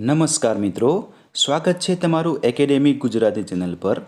નમસ્કાર મિત્રો, સ્વાગત છે તમારું એકેડેમી ગુજરાતી ચેનલ પર.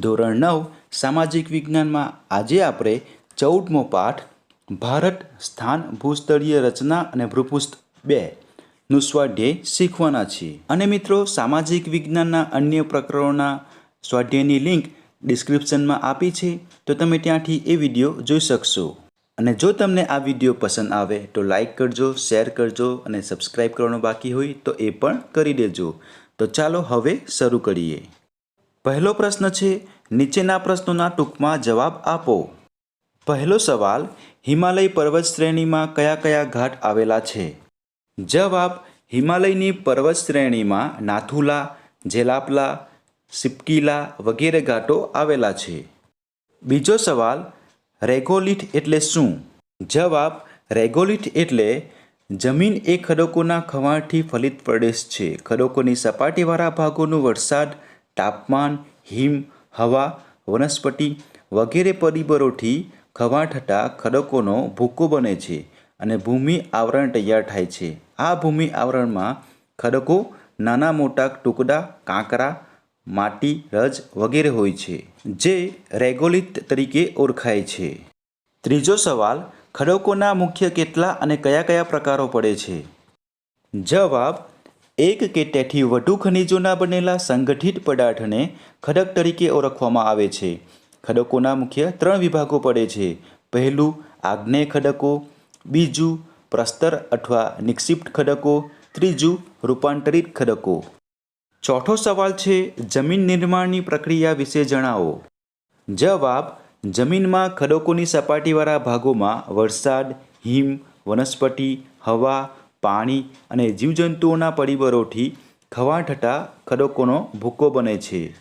ધોરણ નવ, સામાજિક વિજ્ઞાનમાં આજે આપણે ચૌદમો પાઠ, ભારત સ્થાન ભૂસ્તરીય રચના અને ભૂપૃષ્ઠ બે નું સ્વાધ્યાય શીખવાના છીએ. અને મિત્રો, સામાજિક વિજ્ઞાનના અન્ય પ્રકરણોના સ્વાધ્યાયની લિંક ડિસ્ક્રિપ્શનમાં આપી છે, તો તમે ત્યાંથી એ વીડિયો જોઈ શકશો. અને જો તમને આ વીડિયો પસંદ આવે તો લાઈક કરજો શેર કરજો અને સબસ્ક્રાઈબ કરવાનું બાકી હોય તો એ પણ કરી દેજો. તો ચાલો હવે શરૂ કરીએ. પહેલો પ્રશ્ન છે, નીચેના પ્રશ્નોના ટૂંકમાં જવાબ આપો. પહેલો સવાલ, હિમાલય પર્વત શ્રેણીમાં કયા કયા ઘાટ આવેલા છે? જવાબ, હિમાલયની પર્વત શ્રેણીમાં નાથુલા, જેલાપલા, સિપકીલા વગેરે ઘાટો આવેલા છે. બીજો સવાલ રેગોલિથ એટલે શું? જવાબ રેગોલિથ એટલે જમીન એ ખડકોના ખવાણથી ફલિત પ્રદેશ છે. ખડકોની સપાટીવાળા ભાગોનું વરસાદ, તાપમાન, હિમ, હવા, વનસ્પતિ વગેરે પરિબળોથી ખવાણ થતાં ખડકોનો ભૂકો બને છે અને ભૂમિ આવરણ તૈયાર થાય છે. આ ભૂમિ આવરણમાં ખડકો નાના મોટા ટુકડા, કાંકરા માટી, રજ વગેરે હોય છે, જે રેગોલિત તરીકે ઓળખાય છે. ત્રીજો સવાલ, ખડકોના મુખ્ય કેટલા અને કયા કયા પ્રકારો પડે છે? જવાબ, એક કે તેથી વધુ ખનિજોના બનેલા સંગઠિત પદાર્થને ખડક તરીકે ઓળખવામાં આવે છે. ખડકોના મુખ્ય ત્રણ વિભાગો પડે છે. પહેલું આગ્નેય ખડકો, બીજું, પ્રસ્તર અથવા નિક્ષિપ્ત ખડકો, ત્રીજું, રૂપાંતરિત ખડકો. ચોથો સવાલ છે, જમીન નિર્માણની પ્રક્રિયા વિશે જણાવો. જવાબ, જમીનમાં ખડકોની સપાટીવાળા ભાગોમાં વરસાદ, હિમ, વનસ્પતિ, હવા, પાણી અને જીવજંતુઓના પરિબળોથી ખવાણ થતાં ખડકોનો ભૂકો બને છે.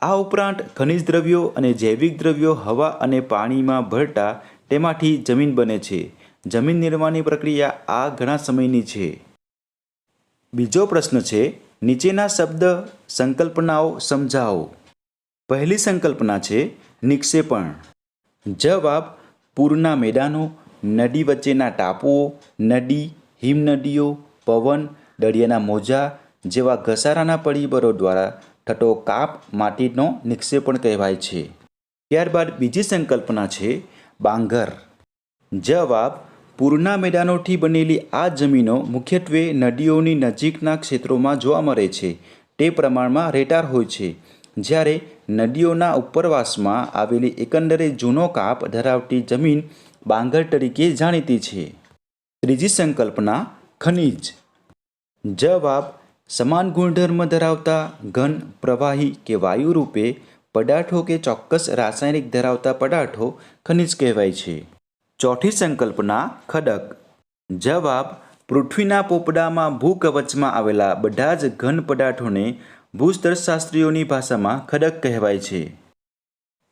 આ ઉપરાંત ખનિજ દ્રવ્યો અને જૈવિક દ્રવ્યો હવા અને પાણીમાં ભરતા તેમાંથી જમીન બને છે. જમીન નિર્માણની પ્રક્રિયા આ ઘણા સમયની છે. બીજો પ્રશ્ન છે નીચેના શબ્દ સંકલ્પનાઓ સમજાવો. પહેલી સંકલ્પના છે નિક્ષેપણ. જવાબ, પૂરના મેદાનો, નદી વચ્ચેના ટાપુઓ, નદી, હિમનદીઓ, પવન, દરિયાના મોજા જેવા ઘસારાના પરિબળો દ્વારા થતો કાપ માટીનો નિક્ષેપણ કહેવાય છે. ત્યારબાદ બીજી સંકલ્પના છે બાંગર. જવાબ પૂરના મેદાનોથી બનેલી આ જમીનો મુખ્યત્વે નદીઓની નજીકના ક્ષેત્રોમાં જોવા મળે છે. તે પ્રમાણમાં રેટાર હોય છે. જ્યારે નદીઓના ઉપરવાસમાં આવેલી એકંદરે જૂનો કાપ ધરાવતી જમીન બાંગર તરીકે જાણીતી છે. ત્રીજી સંકલ્પના, ખનિજ. જવાબ, સમાન ગુણધર્મ ધરાવતા ઘન, પ્રવાહી કે વાયુ રૂપે પદાર્થો કે ચોક્કસ રાસાયણિક ધરાવતા પદાર્થો ખનિજ કહેવાય છે. ચોથી સંકલ્પના ખડક. જવાબ, પૃથ્વીના પોપડામાં ભૂકવચમાં આવેલા બધા જ ઘન પદાર્થોને ભૂસ્તરશાસ્ત્રીઓની ભાષામાં ખડક કહેવાય છે.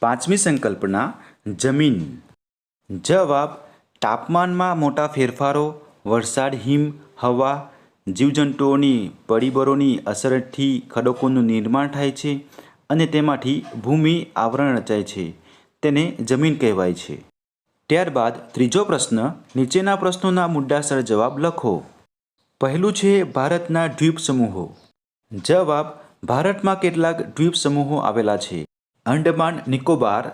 પાંચમી સંકલ્પના, જમીન. જવાબ, તાપમાનમાં મોટા ફેરફારો, વરસાદ, હિમ, હવા, જીવજંતુઓની પરિબળોની અસરથી ખડકોનું નિર્માણ થાય છે અને તેમાંથી ભૂમિ આવરણ રચાય છે. તેને જમીન કહેવાય છે. ત્યારબાદ ત્રીજો પ્રશ્ન, નીચેના પ્રશ્નોના મુદ્દાસર જવાબ લખો. પહેલું છે, ભારતના દ્વીપ સમૂહો. જવાબ, ભારતમાં કેટલાક દ્વીપ સમૂહો આવેલા છે. અંડમાન નિકોબાર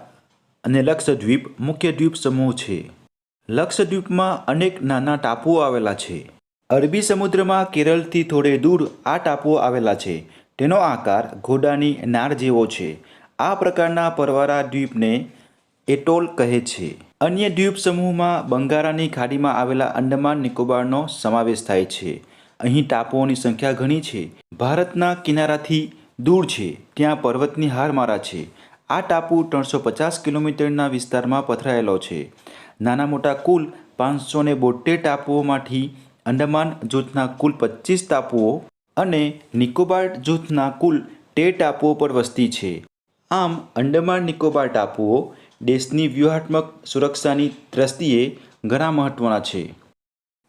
અને લક્ષદ્વીપ મુખ્ય દ્વીપ સમૂહ છે. લક્ષદ્વીપમાં અનેક નાના ટાપુઓ આવેલા છે. અરબી સમુદ્રમાં કેરળથી થોડે દૂર આ ટાપુઓ આવેલા છે. તેનો આકાર ઘોડાની નાર જેવો છે. આ પ્રકારના પરવારા દ્વીપને એટોલ કહે છે. અન્ય દ્વીપ સમૂહમાં બંગારાની ખાડીમાં આવેલા અંડમાન નિકોબારનો સમાવેશ થાય છે. અહીં ટાપુઓની સંખ્યા ઘણી છે. ભારતના કિનારાથી દૂર છે. ત્યાં પર્વતની હારમારા છે. આ ટાપુ ત્રણસો પચાસ કિલોમીટરના વિસ્તારમાં પથરાયેલો છે. નાના મોટા કુલ પાંચસો ને બોતેર ટાપુઓમાંથી અંડમાન જૂથના કુલ પચીસ ટાપુઓ અને નિકોબાર જૂથના કુલ તેર ટાપુઓ પર વસ્તી છે. આમ, અંડમાન નિકોબાર ટાપુઓ દેશની વ્યૂહાત્મક સુરક્ષાની દ્રષ્ટિએ ઘણા મહત્ત્વના છે.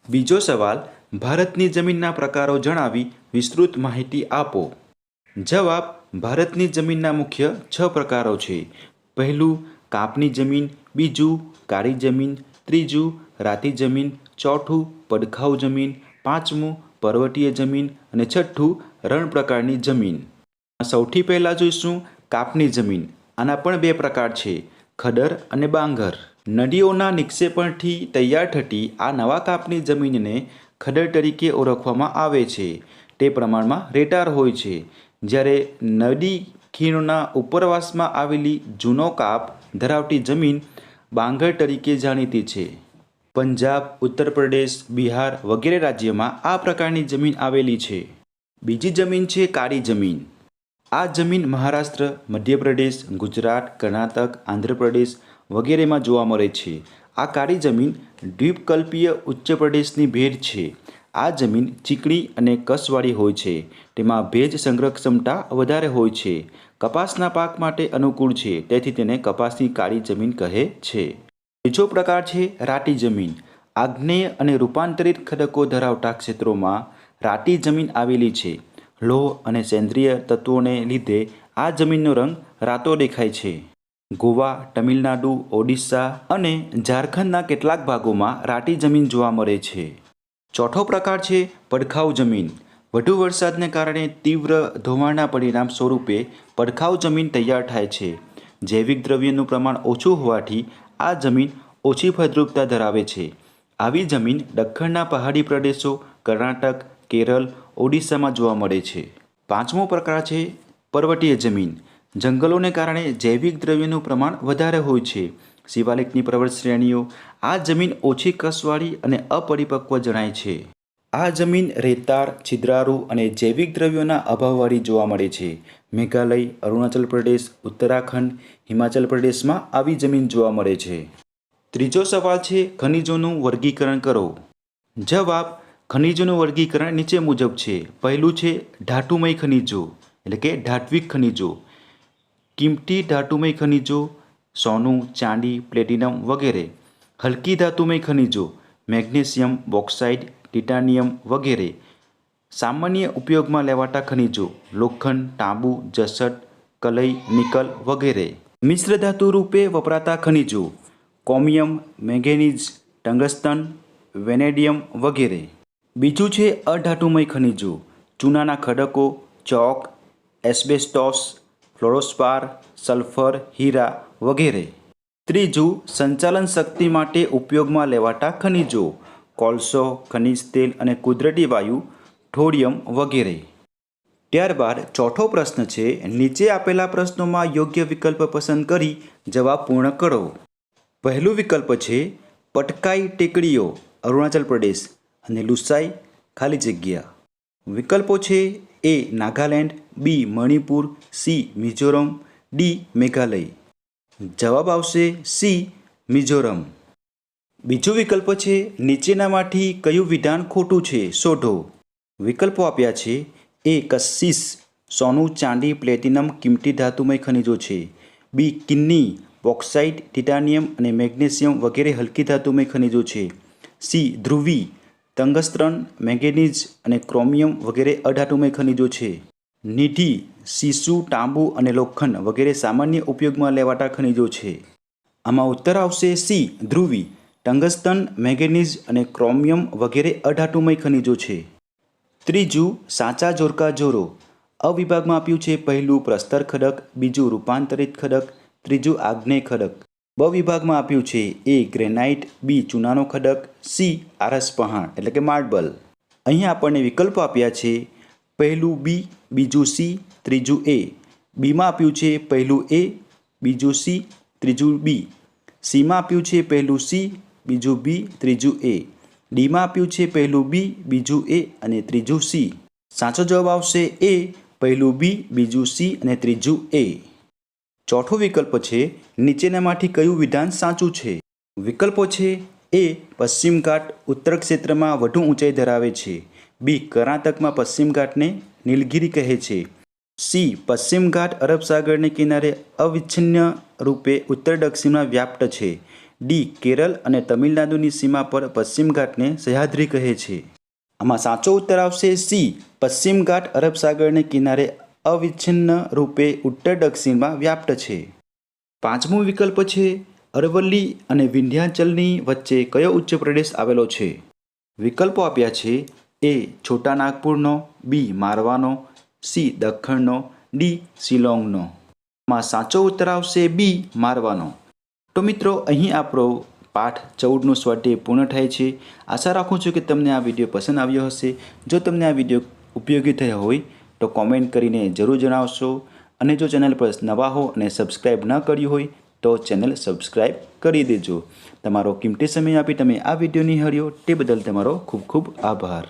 બીજો સવાલ, ભારતની જમીનના પ્રકારો જણાવી વિસ્તૃત માહિતી આપો. જવાબ, ભારતની જમીનના મુખ્ય છ પ્રકારો છે. પહેલું, કાપની જમીન, બીજું, કાળી જમીન, ત્રીજું, રાતી જમીન, ચોથું પડખાઉ જમીન, પાંચમું, પર્વતીય જમીન અને છઠ્ઠું, રણ પ્રકારની જમીન. સૌથી પહેલાં જોઈશું કાપની જમીન. આના પણ બે પ્રકાર છે. ખડર અને બાંગર. નદીઓના નિક્ષેપણથી તૈયાર થતી આ નવા કાપની જમીનને ખડર તરીકે ઓળખવામાં આવે છે. તે પ્રમાણમાં રેટાર હોય છે. જ્યારે નદી ખીણના ઉપરવાસમાં આવેલી જૂનો કાપ ધરાવતી જમીન બાંગર તરીકે જાણીતી છે. પંજાબ, ઉત્તર પ્રદેશ, બિહાર વગેરે રાજ્યમાં આ પ્રકારની જમીન આવેલી છે. બીજી જમીન છે કાળી જમીન. આ જમીન મહારાષ્ટ્ર, મધ્યપ્રદેશ, ગુજરાત, કર્ણાટક, આંધ્રપ્રદેશ વગેરેમાં જોવા મળે છે. આ કાળી જમીન દ્વીપકલ્પીય ઉચ્ચ પ્રદેશની ભેજ છે. આ જમીન ચીકણી અને કસવાળી હોય છે. તેમાં ભેજ સંગ્રહ ક્ષમતા વધારે હોય છે. કપાસના પાક માટે અનુકૂળ છે. તેથી તેને કપાસની કાળી જમીન કહે છે. બીજો પ્રકાર છે રાટી જમીન. આગ્નેય અને રૂપાંતરિત ખડકો ધરાવતા ક્ષેત્રોમાં રાટી જમીન આવેલી છે. લોહ અને સેન્દ્રિય તત્વોને લીધે આ જમીનનો રંગ રાતો દેખાય છે. ગોવા, તમિલનાડુ, ઓડિશા અને ઝારખંડના કેટલાક ભાગોમાં રાટી જમીન જોવા મળે છે. ચોથો પ્રકાર છે પડખાઉ જમીન. વધુ વરસાદને કારણે તીવ્ર ધોવાણના પરિણામ સ્વરૂપે પડખાઉ જમીન તૈયાર થાય છે. જૈવિક દ્રવ્યનું પ્રમાણ ઓછું હોવાથી આ જમીન ઓછી ફળદ્રુપતા ધરાવે છે. આવી જમીન દખ્ખણના પહાડી પ્રદેશો, કર્ણાટક, કેરળ ઓડિશામાં જોવા મળે છે. પાંચમો પ્રકાર છે પર્વતીય જમીન. જંગલોને કારણે જૈવિક દ્રવ્યનું પ્રમાણ વધારે હોય છે. શિવાલિકની પર્વત શ્રેણીઓ આ જમીન ઓછી કસવાળી અને અપરિપક્વ જણાય છે. આ જમીન રેતાળ, છિદ્રાળુ અને જૈવિક દ્રવ્યોના અભાવવાળી જોવા મળે છે. મેઘાલય, અરુણાચલ પ્રદેશ, ઉત્તરાખંડ, હિમાચલ પ્રદેશમાં આવી જમીન જોવા મળે છે. ત્રીજો સવાલ છે ખનિજોનું વર્ગીકરણ કરો. જવાબ ખનિજોનું વર્ગીકરણ નીચે મુજબ છે. પહેલું છે ધાતુમય ખનિજો, એટલે કે ધાત્વિક ખનિજો. કિંમતી ધાતુમય ખનિજો, સોનું, ચાંદી, પ્લેટિનમ વગેરે. હલકી ધાતુમય ખનિજો, મેગ્નેશિયમ, બોક્સાઇડ, ટિટાનિયમ વગેરે. સામાન્ય ઉપયોગમાં લેવાતા ખનિજો, લોખંડ, તાંબુ, જસટ, કલઈ, નિકલ વગેરે. મિશ્ર ધાતુ રૂપે વપરાતા ખનિજો, કોમિયમ, મેંગેનીઝ ટંગસ્ટન વેનેડિયમ વગેરે. બીજું છે અધાતુમય ખનિજો. ચૂનાના ખડકો, ચોક, એસ્બેસ્ટોસ, ફ્લોરોસ્પાર, સલ્ફર, હીરા વગેરે. ત્રીજું, સંચાલન શક્તિ માટે ઉપયોગમાં લેવાતા ખનિજો. કોલસો, ખનિજ તેલ અને કુદરતી વાયુ થોડિયમ વગેરે. ત્યારબાદ ચોથો પ્રશ્ન છે, નીચે આપેલા પ્રશ્નોમાં યોગ્ય વિકલ્પ પસંદ કરી જવાબ પૂર્ણ કરો. પહેલું વિકલ્પ છે, પટકાઈ ટેકડીઓ, અરુણાચલ પ્રદેશ. અને લુસાઈ ખાલી જગ્યા. વિકલ્પો છે A Nagaland, B Manipur, C Mizoram, D Meghalaya. જવાબ આવશે સી મિઝોરમ. બીજો વિકલ્પ છે નીચેનામાંથી કયું વિધાન ખોટું છે શોધો. વિકલ્પો આપ્યા છે એ કસ્સીસ, સોનું, ચાંદી, પ્લેટિનમ, કિંમતી ધાતુમય ખનિજો છે. બી કિન્ની, બોક્સાઇટ, ટિટાનિયમ અને મેગ્નેશિયમ વગેરે હલકી ધાતુમય ખનિજો છે. સી ધ્રુવી ટંગસ્ત્રન મેંગેનીઝ અને ક્રોમિયમ વગેરે અઢાટુમય ખનિજો છે. નીઢી સીસુ તાંબુ અને લોખંડ વગેરે સામાન્ય ઉપયોગમાં લેવાતા ખનિજો છે. આમાં ઉત્તર આવશે સી, ધ્રુવી ટંગસ્તન મેંગેનીઝ અને ક્રોમિયમ વગેરે અઢાટુમય ખનિજો છે. ત્રીજું, સાચા જોરકા જોરો. અવિભાગમાં આપ્યું છે પહેલું પ્રસ્તર ખડક, બીજું રૂપાંતરિત ખડક, ત્રીજું આગ્નેય ખડક. બ વિભાગમાં આપ્યું છે એ ગ્રેનાઇટ, બી ચૂનાનો ખડક, સી આરસ પહાણ, એટલે કે માર્બલ. અહીંયા આપણને વિકલ્પો આપ્યા છે. પહેલું બી, બીજું સી, ત્રીજું એ. બીમાં આપ્યું છે પહેલું એ, બીજું સી, ત્રીજું બી. સીમાં આપ્યું છે પહેલું સી, બીજું બી, ત્રીજું એ. ડીમાં આપ્યું છે પહેલું બી, બીજું એ અને ત્રીજું સી. સાચો જવાબ આવશે એ, પહેલું બી, બીજું સી અને ત્રીજું એ. ચોથો વિકલ્પ છે, નીચેનામાંથી કયું વિધાન સાચું છે? વિકલ્પો છે, એ પશ્ચિમ ઘાટ ઉત્તર ક્ષેત્રમાં વધુ ઊંચાઈ ધરાવે છે. બી કર્ણાટકમાં પશ્ચિમ ઘાટને નીલગિરી કહે છે. સી પશ્ચિમ ઘાટ અરબ સાગરને કિનારે અવિચ્છિન્ન રૂપે ઉત્તર દક્ષિણમાં વ્યાપ્ત છે. ડી કેરળ અને તમિલનાડુની સીમા પર પશ્ચિમ ઘાટને સહ્યાદ્રી કહે છે. આમાં સાચો ઉત્તર આવશે સી પશ્ચિમ ઘાટ અરબ સાગરને કિનારે અવિચ્છિન્ન રૂપે ઉત્તર દક્ષિણમાં વ્યાપ્ત છે. પાંચમો વિકલ્પ છે, અરવલ્લી અને વિંધ્યાચલની વચ્ચે કયો ઉચ્ચ પ્રદેશ આવેલો છે? વિકલ્પો આપ્યા છે, એ છોટા નાગપુરનો, બી મારવાનો, સી દખ્ખણનો, ડી શિલોંગનો. માં સાચો ઉત્તર આવશે, બી મારવાનો. તો મિત્રો, અહીં આપણો પાઠ ચૌદનું સ્વાધ્યાય પૂર્ણ થાય છે. આશા રાખું છું કે તમને આ વીડિયો પસંદ આવ્યો હશે. જો તમને આ વીડિયો ઉપયોગી થયો હોય તો કોમેન્ટ કરીને જરૂર જણાવશો. અને જો ચેનલ પર નવા હો અને સબસ્ક્રાઈબ ન કર્યું હોય, તો ચેનલ સબસ્ક્રાઈબ કરી દેજો. તમારો કિંમતી સમય આપી તમે આ વીડિયો નિહાળ્યો. તે બદલ તમારો ખૂબ ખૂબ આભાર.